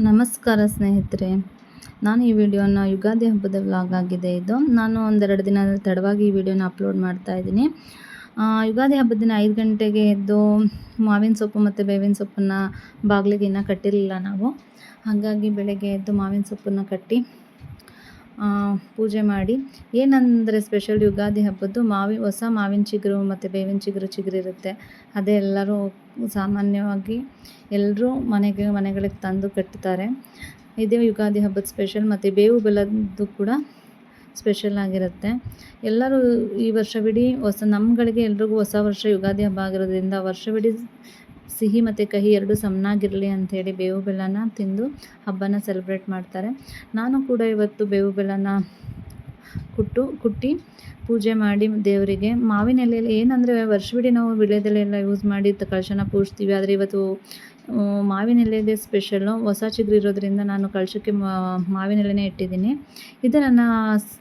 ನಮಸ್ಕಾರ ಸ್ನೇಹಿತರೆ. ನಾನು ಈ ವಿಡಿಯೋನ ಯುಗಾದಿ ಹಬ್ಬದ ವ್ಲಾಗ್ ಆಗಿದೆ ಇದು. ನಾನು ಒಂದೆರಡು ದಿನ ತಡವಾಗಿ ಈ ವಿಡಿಯೋನ ಅಪ್ಲೋಡ್ ಮಾಡ್ತಾ ಇದ್ದೀನಿ. ಯುಗಾದಿ ಹಬ್ಬದ ದಿನ ಐದು ಗಂಟೆಗೆ ಎದ್ದು ಮಾವಿನ ಸೊಪ್ಪು ಮತ್ತು ಬೇವಿನ ಸೊಪ್ಪನ್ನು ಬಾಗಿಲಿಗೆ ಇನ್ನೂ ಕಟ್ಟಿರಲಿಲ್ಲ ನಾವು. ಹಾಗಾಗಿ ಬೆಳಗ್ಗೆ ಎದ್ದು ಮಾವಿನ ಸೊಪ್ಪನ್ನು ಕಟ್ಟಿ ಪೂಜೆ ಮಾಡಿ. ಏನಂದರೆ ಸ್ಪೆಷಲ್ ಯುಗಾದಿ ಹಬ್ಬದ್ದು ಮಾವಿ, ಹೊಸ ಮಾವಿನ ಚಿಗುರು ಮತ್ತು ಬೇವಿನ ಚಿಗುರು ಚಿಗುರಿರುತ್ತೆ ಅದೇ ಎಲ್ಲರೂ ಸಾಮಾನ್ಯವಾಗಿ ಎಲ್ಲರೂ ಮನೆಗೆ, ಮನೆಗಳಿಗೆ ತಂದು ಕಟ್ತಾರೆ. ಇದೇ ಯುಗಾದಿ ಹಬ್ಬದ ಸ್ಪೆಷಲ್ ಮತ್ತು ಬೇವು ಬೆಲ್ಲದ್ದು ಕೂಡ ಸ್ಪೆಷಲ್ ಆಗಿರುತ್ತೆ. ಎಲ್ಲರೂ ಈ ವರ್ಷವಿಡೀ ಹೊಸ ನಮ್ಮಗಳಿಗೆ ಎಲ್ರಿಗೂ ಹೊಸ ವರ್ಷ ಯುಗಾದಿ ಹಬ್ಬ ಆಗಿರೋದ್ರಿಂದ ವರ್ಷವಿಡೀ ಸಿಹಿ ಮತ್ತು ಕಹಿ ಎರಡೂ ಸಮನಾಗಿರಲಿ ಅಂಥೇಳಿ ಬೇವು ಬೆಲ್ಲನ ತಿಂದು ಹಬ್ಬನ ಸೆಲೆಬ್ರೇಟ್ ಮಾಡ್ತಾರೆ. ನಾನು ಕೂಡ ಇವತ್ತು ಬೇವು ಬೆಲ್ಲನ ಕುಟ್ಟು, ಕುಟ್ಟಿ ಪೂಜೆ ಮಾಡಿ ದೇವರಿಗೆ. ಮಾವಿನ ಎಲೆಯಲ್ಲಿ ಏನಂದರೆ ವರ್ಷವಿಡೀ ನಾವು ವೀಳ್ಯದೆಲೆ ಎಲ್ಲ ಯೂಸ್ ಮಾಡಿ ಕಳಶನ ಪೂಜಿಸ್ತೀವಿ. ಆದರೆ ಇವತ್ತು ಮಾವಿನ ಎಲೆದೇ ಸ್ಪೆಷಲ್ಲು ಹೊಸ ಚಿಗುರು ಇರೋದ್ರಿಂದ ನಾನು ಕಳಶಕ್ಕೆ ಮಾವಿನ ಎಲೆನೇ ಇಟ್ಟಿದ್ದೀನಿ. ಇದು ನನ್ನ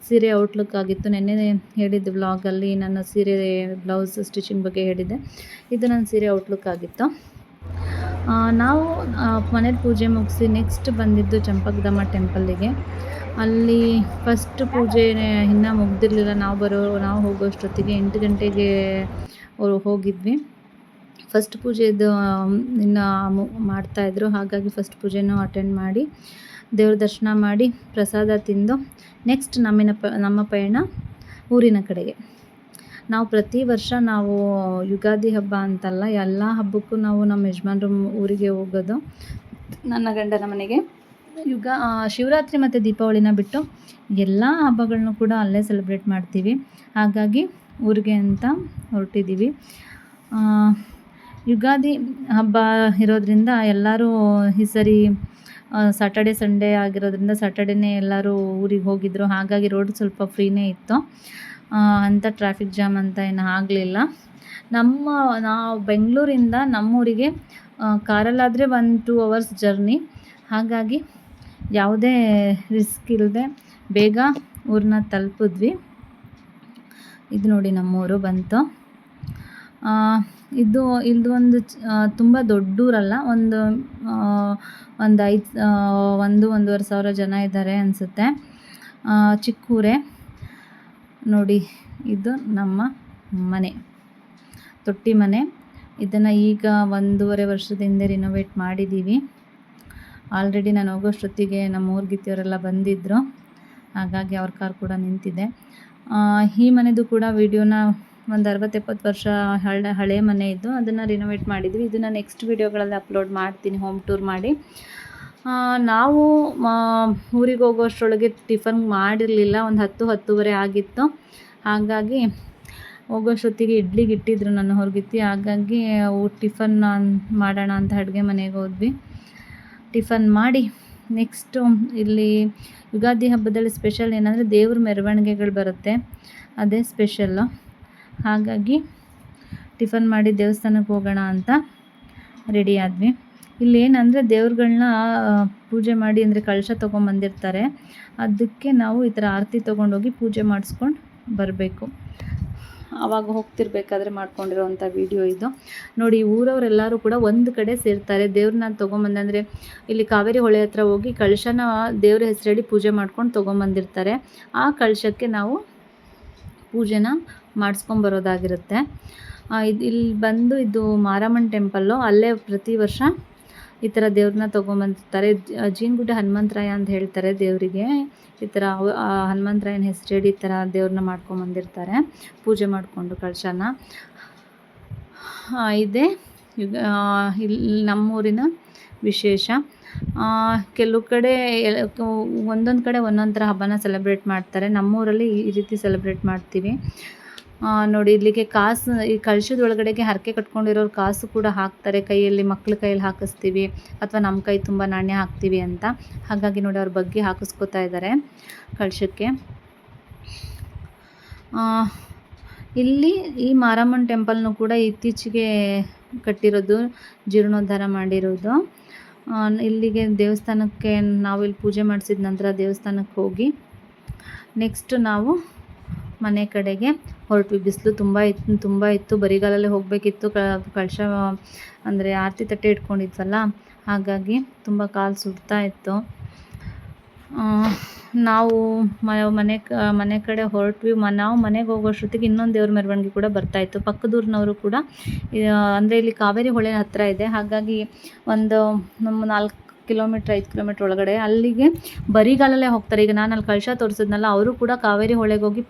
ಸೀರೆ ಔಟ್ಲುಕ್ ಆಗಿತ್ತು. ನೆನ್ನೆ ಹೇಳಿದ್ದು ವ್ಲಾಗಲ್ಲಿ ನನ್ನ ಸೀರೆ ಬ್ಲೌಸ್ ಸ್ಟಿಚಿಂಗ್ ಬಗ್ಗೆ ಹೇಳಿದ್ದೆ. ಇದು ನನ್ನ ಸೀರೆ ಔಟ್ಲುಕ್ ಆಗಿತ್ತು. ನಾವು ಮನೇಲಿ ಪೂಜೆ ಮುಗಿಸಿ ನೆಕ್ಸ್ಟ್ ಬಂದಿದ್ದು ಚಂಪಕದಮ್ಮ ಟೆಂಪಲ್ಲಿಗೆ ಅಲ್ಲಿ ಫಸ್ಟ್ ಪೂಜೆ ಇನ್ನೂ ಮುಗ್ದಿರಲಿಲ್ಲ. ನಾವು ಬರೋ, ನಾವು ಹೋಗೋಷ್ಟೊತ್ತಿಗೆ ಎಂಟು ಗಂಟೆಗೆ ಹೋಗಿದ್ವಿ. ಫಸ್ಟ್ ಪೂಜೆದು ಇನ್ನು ಮಾಡ್ತಾಯಿದ್ರು ಹಾಗಾಗಿ ಫಸ್ಟ್ ಪೂಜೆನೂ ಅಟೆಂಡ್ ಮಾಡಿ, ದೇವ್ರ ದರ್ಶನ ಮಾಡಿ, ಪ್ರಸಾದ ತಿಂದು ನೆಕ್ಸ್ಟ್ ನಮ್ಮಿನ ಪ, ನಮ್ಮ ಪಯಣ ಊರಿನ ಕಡೆಗೆ. ನಾವು ಪ್ರತಿ ವರ್ಷ ನಾವು ಯುಗಾದಿ ಹಬ್ಬ ಅಂತಲ್ಲ, ಎಲ್ಲ ಹಬ್ಬಕ್ಕೂ ನಾವು ನಮ್ಮ ಯಜಮಾನ್ರ ಊರಿಗೆ ಹೋಗೋದು. ನನ್ನ ಗಂಡನ ಮನೆಗೆ ಯುಗ ಶಿವರಾತ್ರಿ ಮತ್ತು ದೀಪಾವಳಿನ ಬಿಟ್ಟು ಎಲ್ಲ ಹಬ್ಬಗಳನ್ನೂ ಕೂಡ ಅಲ್ಲೇ ಸೆಲೆಬ್ರೇಟ್ ಮಾಡ್ತೀವಿ. ಹಾಗಾಗಿ ಊರಿಗೆ ಅಂತ ಹೊರಟಿದ್ದೀವಿ. ಯುಗಾದಿ ಹಬ್ಬ ಇರೋದ್ರಿಂದ ಎಲ್ಲರೂ ಈ ಸರಿ ಸಾಟರ್ಡೆ ಸಂಡೇ ಆಗಿರೋದ್ರಿಂದ ಸಾಟರ್ಡೇನೇ ಎಲ್ಲರೂ ಊರಿಗೆ ಹೋಗಿದ್ರು. ಹಾಗಾಗಿ ರೋಡ್ ಸ್ವಲ್ಪ ಫ್ರೀನೇ ಇತ್ತು. ಅಂಥ ಟ್ರಾಫಿಕ್ ಜಾಮ್ ಅಂತ ಏನು ಆಗಲಿಲ್ಲ. ನಮ್ಮ, ನಾವು ಬೆಂಗಳೂರಿಂದ ನಮ್ಮೂರಿಗೆ ಕಾರಲ್ಲಾದರೆ ಒನ್ ಟೂ ಅವರ್ಸ್ ಜರ್ನಿ ಹಾಗಾಗಿ ಯಾವುದೇ ರಿಸ್ಕ್ ಇಲ್ಲದೆ ಬೇಗ ಊರನ್ನ ತಲುಪಿದ್ವಿ. ಇದು ನೋಡಿ ನಮ್ಮೂರು ಬಂತು. ಇದು ಇಲ್ದು ಒಂದು ತುಂಬ ದೊಡ್ಡೂರಲ್ಲ, ಒಂದು ಒಂದು ಐದು ಒಂದು, ಒಂದೂವರೆ ಸಾವಿರ ಜನ ಇದ್ದಾರೆ ಅನಿಸುತ್ತೆ. ಚಿಕ್ಕೂರೆ. ನೋಡಿ, ಇದು ನಮ್ಮ ಮನೆ, ತೊಟ್ಟಿ ಮನೆ. ಇದನ್ನು ಈಗ ಒಂದೂವರೆ ವರ್ಷದ ಹಿಂದೆ ರಿನೋವೇಟ್ ಮಾಡಿದ್ದೀವಿ ಆಲ್ರೆಡಿ ನಾನು ಹೋಗೋಷ್ಟೊತ್ತಿಗೆ ನಮ್ಮ ಊರ್ಗಿತ್ತಿಯವರೆಲ್ಲ ಬಂದಿದ್ದರು ಹಾಗಾಗಿ ಅವ್ರ ಕಾರ್ ಕೂಡ ನಿಂತಿದೆ. ಈ ಮನೆದು ಕೂಡ ವಿಡಿಯೋನ ಒಂದು ಅರವತ್ತು ಎಪ್ಪತ್ತು ವರ್ಷ ಹಳೆ ಹಳೆ ಮನೆ ಇದ್ದು ಅದನ್ನು ರಿನೋವೇಟ್ ಮಾಡಿದ್ವಿ. ಇದನ್ನು ನೆಕ್ಸ್ಟ್ ವಿಡಿಯೋಗಳಲ್ಲಿ ಅಪ್ಲೋಡ್ ಮಾಡ್ತೀನಿ ಹೋಮ್ ಟೂರ್ ಮಾಡಿ. ನಾವು ಊರಿಗೆ ಹೋಗೋಷ್ಟರೊಳಗೆ ಟಿಫನ್ ಮಾಡಿರಲಿಲ್ಲ. ಒಂದು ಹತ್ತು, ಹತ್ತುವರೆ ಆಗಿತ್ತು. ಹಾಗಾಗಿ ಹೋಗೋಷ್ಟೊತ್ತಿಗೆ ಇಡ್ಲಿಗೆ ಇಟ್ಟಿದ್ರು ನನ್ನ ಹೊರಗಿತ್ತಿ ಹಾಗಾಗಿ ಟಿಫನ್ ಮಾಡೋಣ ಅಂತ ಅಡುಗೆ ಮನೆಗೆ ಹೋದ್ವಿ. ಟಿಫನ್ ಮಾಡಿ ನೆಕ್ಸ್ಟು ಇಲ್ಲಿ ಯುಗಾದಿ ಹಬ್ಬದಲ್ಲಿ ಸ್ಪೆಷಲ್ ಏನಂದರೆ ದೇವ್ರ ಮೆರವಣಿಗೆಗಳು ಬರುತ್ತೆ. ಅದೇ ಸ್ಪೆಷಲ್ಲು ಹಾಗಾಗಿ ಟಿಫನ್ ಮಾಡಿ ದೇವಸ್ಥಾನಕ್ಕೆ ಹೋಗೋಣ ಅಂತ ರೆಡಿ ಆದ್ವಿ. ಇಲ್ಲೇನಂದರೆ ದೇವ್ರುಗಳ್ನ ಪೂಜೆ ಮಾಡಿ ಅಂದರೆ ಕಳಶ ತೊಗೊಂಬಂದಿರ್ತಾರೆ. ಅದಕ್ಕೆ ನಾವು ಈ ಥರ ಆರತಿ ತೊಗೊಂಡೋಗಿ ಪೂಜೆ ಮಾಡಿಸ್ಕೊಂಡು ಬರಬೇಕು. ಆವಾಗ ಹೋಗ್ತಿರ್ಬೇಕಾದ್ರೆ ಮಾಡ್ಕೊಂಡಿರೋವಂಥ ವಿಡಿಯೋ ಇದು. ನೋಡಿ ಊರವರೆಲ್ಲರೂ ಕೂಡ ಒಂದು ಕಡೆ ಸೇರ್ತಾರೆ. ದೇವ್ರನ್ನ ತೊಗೊಂಬಂದಂದರೆ ಇಲ್ಲಿ ಕಾವೇರಿ ಹೊಳೆ ಹತ್ರ ಹೋಗಿ ಕಳಶನ ದೇವ್ರ ಹೆಸರು ಪೂಜೆ ಮಾಡ್ಕೊಂಡು ತೊಗೊಂಬಂದಿರ್ತಾರೆ. ಆ ಕಳಶಕ್ಕೆ ನಾವು ಪೂಜೆನ ಮಾಡಿಸ್ಕೊಂಬರೋದಾಗಿರುತ್ತೆ. ಇದು ಇಲ್ಲಿ ಬಂದು ಇದು ಮಾರಮ್ಮನ ಟೆಂಪಲ್ಲು. ಅಲ್ಲೇ ಪ್ರತಿ ವರ್ಷ ಈ ಥರ ದೇವ್ರನ್ನ ತೊಗೊಂಬಂದಿರ್ತಾರೆ. ಜೀನ್ಗುಡ್ಡೆ ಹನುಮಂತರಾಯ ಅಂತ ಹೇಳ್ತಾರೆ ದೇವರಿಗೆ. ಈ ಥರ ಹನುಮಂತರಾಯನ ಹೆಸರು ಹೇಳಿ ಈ ಥರ ದೇವ್ರನ್ನ ಮಾಡ್ಕೊಂಬಂದಿರ್ತಾರೆ. ಪೂಜೆ ಮಾಡಿಕೊಂಡು ಕಳಶನ. ಇದೇ. ಇಲ್ಲಿ ನಮ್ಮೂರಿನ ವಿಶೇಷ. ಕೆಲವು ಕಡೆ ಒಂದೊಂದು ಕಡೆ ಒಂದೊಂದು ಥರ ಹಬ್ಬನ ಸೆಲೆಬ್ರೇಟ್ ಮಾಡ್ತಾರೆ. ನಮ್ಮೂರಲ್ಲಿ ಈ ರೀತಿ ಸೆಲೆಬ್ರೇಟ್ ಮಾಡ್ತೀವಿ. ನೋಡಿ ಇಲ್ಲಿಗೆ ಕಾಸು, ಈ ಕಳಶದ ಒಳಗಡೆಗೆ ಹರಕೆ ಕಟ್ಕೊಂಡಿರೋರು ಕಾಸು ಕೂಡ ಹಾಕ್ತಾರೆ. ಕೈಯಲ್ಲಿ ಮಕ್ಳ ಕೈಯಲ್ಲಿ ಹಾಕಿಸ್ತೀವಿ ಅಥವಾ ನಮ್ಮ ಕೈ ತುಂಬ ನಾಣ್ಯ ಹಾಕ್ತೀವಿ ಅಂತ. ಹಾಗಾಗಿ ನೋಡಿ ಅವ್ರ ಬಗ್ಗೆ ಹಾಕಿಸ್ಕೊತಾ ಇದ್ದಾರೆ ಕಳಶಕ್ಕೆ. ಇಲ್ಲಿ ಈ ಮಾರಮ್ಮನ ಟೆಂಪಲ್ನು ಕೂಡ ಇತ್ತೀಚೆಗೆ ಕಟ್ಟಿರೋದು, ಜೀರ್ಣೋದ್ಧಾರ ಮಾಡಿರೋದು. ಇಲ್ಲಿಗೆ ದೇವಸ್ಥಾನಕ್ಕೆ ನಾವು ಇಲ್ಲಿ ಪೂಜೆ ಮಾಡಿಸಿದ ನಂತರ ದೇವಸ್ಥಾನಕ್ಕೆ ಹೋಗಿ ನೆಕ್ಸ್ಟ್ ನಾವು ಮನೆ ಕಡೆಗೆ ಹೊರಟು. ಬಿಸಿಲು ತುಂಬ ಇತ್ತು ತುಂಬ ಇತ್ತು. ಬರಿಗಾಲಲ್ಲಿ ಹೋಗಬೇಕಿತ್ತು. ಕಳಶ, ಅಂದರೆ ಆರತಿ ತಟ್ಟೆ ಇಟ್ಕೊಂಡಿದ್ವಲ್ಲ, ಹಾಗಾಗಿ ತುಂಬ ಕಾಲು ಸುಡ್ತಾ ಇತ್ತು. ನಾವು ಮನೆ ಮನೆ ಕಡೆ ಹೊರಟ್ವಿ. ಮ, ನಾವು ಮನೆಗೆ ಹೋಗೋಷ್ಟೊತ್ತಿಗೆ ಇನ್ನೊಂದು ದೇವ್ರ ಮೆರವಣಿಗೆ ಕೂಡ ಬರ್ತಾಯಿತ್ತು ಪಕ್ಕದೂರಿನವರು ಕೂಡ ಅಂದರೆ ಇಲ್ಲಿ ಕಾವೇರಿ ಹೊಳೆ ಹತ್ತಿರ ಇದೆ. ಹಾಗಾಗಿ ಒಂದು, ನಮ್ಮ ನಾಲ್ಕು ಕಿಲೋಮೀಟ್ರ್, ಐದು ಕಿಲೋಮೀಟ್ರ್ ಒಳಗಡೆ ಅಲ್ಲಿಗೆ ಬರಿಗಾಲಲ್ಲೇ ಹೋಗ್ತಾರೆ. ಈಗ ನಾನು ಅಲ್ಲಿ ಕಳಶ ತೋರಿಸಿದ್ನಲ್ಲ, ಅವರು ಕೂಡ ಕಾವೇರಿ ಹೊಳೆಗೆ ಹೋಗಿ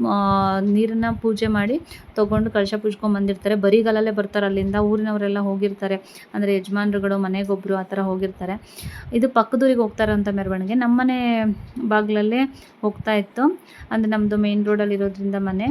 ನೀರನ್ನು ಪೂಜೆ ಮಾಡಿ ತೊಗೊಂಡು ಕಳಶ ಪೂಜ್ಕೊಂಡು ಬಂದಿರ್ತಾರೆ. ಬರಿಗಾಲಲ್ಲೇ ಬರ್ತಾರೆ ಅಲ್ಲಿಂದ, ಊರಿನವರೆಲ್ಲ ಹೋಗಿರ್ತಾರೆ. ಅಂದರೆ ಯಜಮಾನ್ರುಗಳು ಮನೆಗೊಬ್ಬರು ಆ ಥರ ಹೋಗಿರ್ತಾರೆ. ಇದು ಪಕ್ಕದೂರಿಗೆ ಅಂತ ಮೆರವಣಿಗೆ. ನಮ್ಮನೆ ಬಾಗಿಲಲ್ಲೇ ಹೋಗ್ತಾ ಇತ್ತು. ಅಂದರೆ ನಮ್ಮದು ಮೇನ್ ರೋಡಲ್ಲಿ ಇರೋದ್ರಿಂದ ಮನೆ.